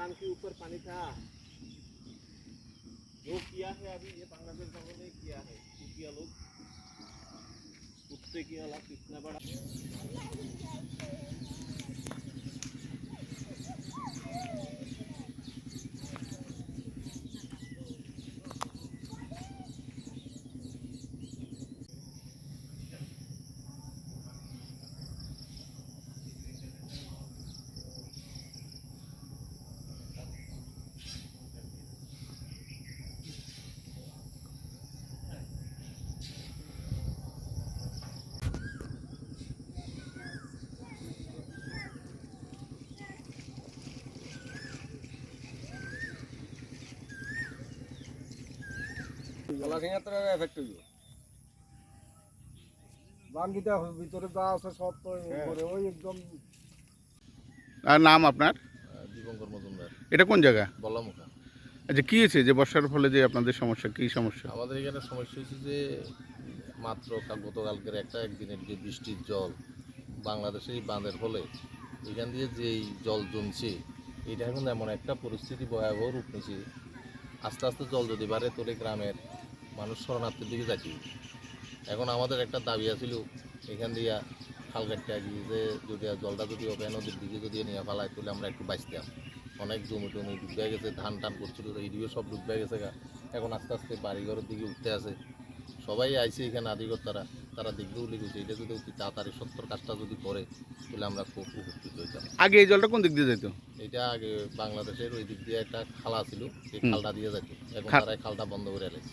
मकान के ऊपर पानी था। जो किया है अभी ये बांग्लादेश वालों ने किया है। क्योंकि लोग उससे किया कितना बड़ा। গলা ভেঙে এফেক্ট হইব। বাঙ্গিটা ভিতরে যা আছে সব তো করে ওই একদম আর নাম আপনার? দীপঙ্কর মজুমদার। এটা কোন জায়গা? বলামুখা। আচ্ছা কী হয়েছে যে বর্ষার ফলে যে আপনাদের সমস্যা কী সমস্যা? আমাদের এখানে সমস্যা হচ্ছে যে মাত্র কাল- গতকালকের একটা একদিনের যে বৃষ্টির জল বাংলাদেশের এই বাঁধের ফলে এখান দিয়ে যেই জল জমছে এটা এখন এমন একটা পরিস্থিতি ভয়াবহ রূপ নিয়েছে আস্তে আস্তে জল যদি বাড়ে তোলে গ্রামের মানুষ শরণার্থীর দিকে যাচ্ছে এখন আমাদের একটা দাবি আছিল এখান দিয়া আগে যে যদি জলটা যদি হবে নদীর দিকে যদি নিয়ে ফেলায় তাহলে আমরা একটু বাঁচতাম অনেক জমি টমি ডুবে গেছে ধান টান করছিল এইদিকে সব ডুবে গেছে গা। এখন আস্তে আস্তে বাড়িঘরের দিকে উঠতে আছে। সবাই আইছে এখানে আদিগর তারা দেখবেও লিখেছে এটা যদি অতি তাড়াতাড়ি সত্তর কাজটা যদি করে তাহলে আমরা খুব উপকৃত হইতাম। আগে এই জলটা কোন দিক দিয়ে যেত এটা আগে বাংলাদেশের ওই দিক দিয়ে একটা খালা ছিল এই খালটা দিয়ে যেত এখন তারা খালটা বন্ধ করে এলেছে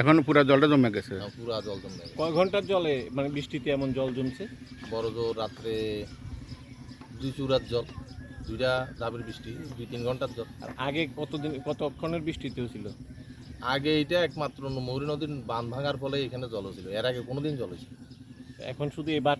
এখন পুরো জলটা জমে গেছে। পুরা জল জমে গেছে। কয় ঘণ্টার জলে? মানে বৃষ্টিতে এমন জল জমছে? বড় জোর রাত্রে দুই চূড়ার জল দুইটা ডাবের বৃষ্টি দুই তিন ঘণ্টার জল। আর আগে কতদিন কতক্ষণের বৃষ্টিতে হয়েছিল আগে এটা একমাত্র মৌরী নদীর বান ভাঙার ফলে এখানে জল হয়েছিল। এর আগে কোনোদিন জল হয়েছিল এখন শুধু এবার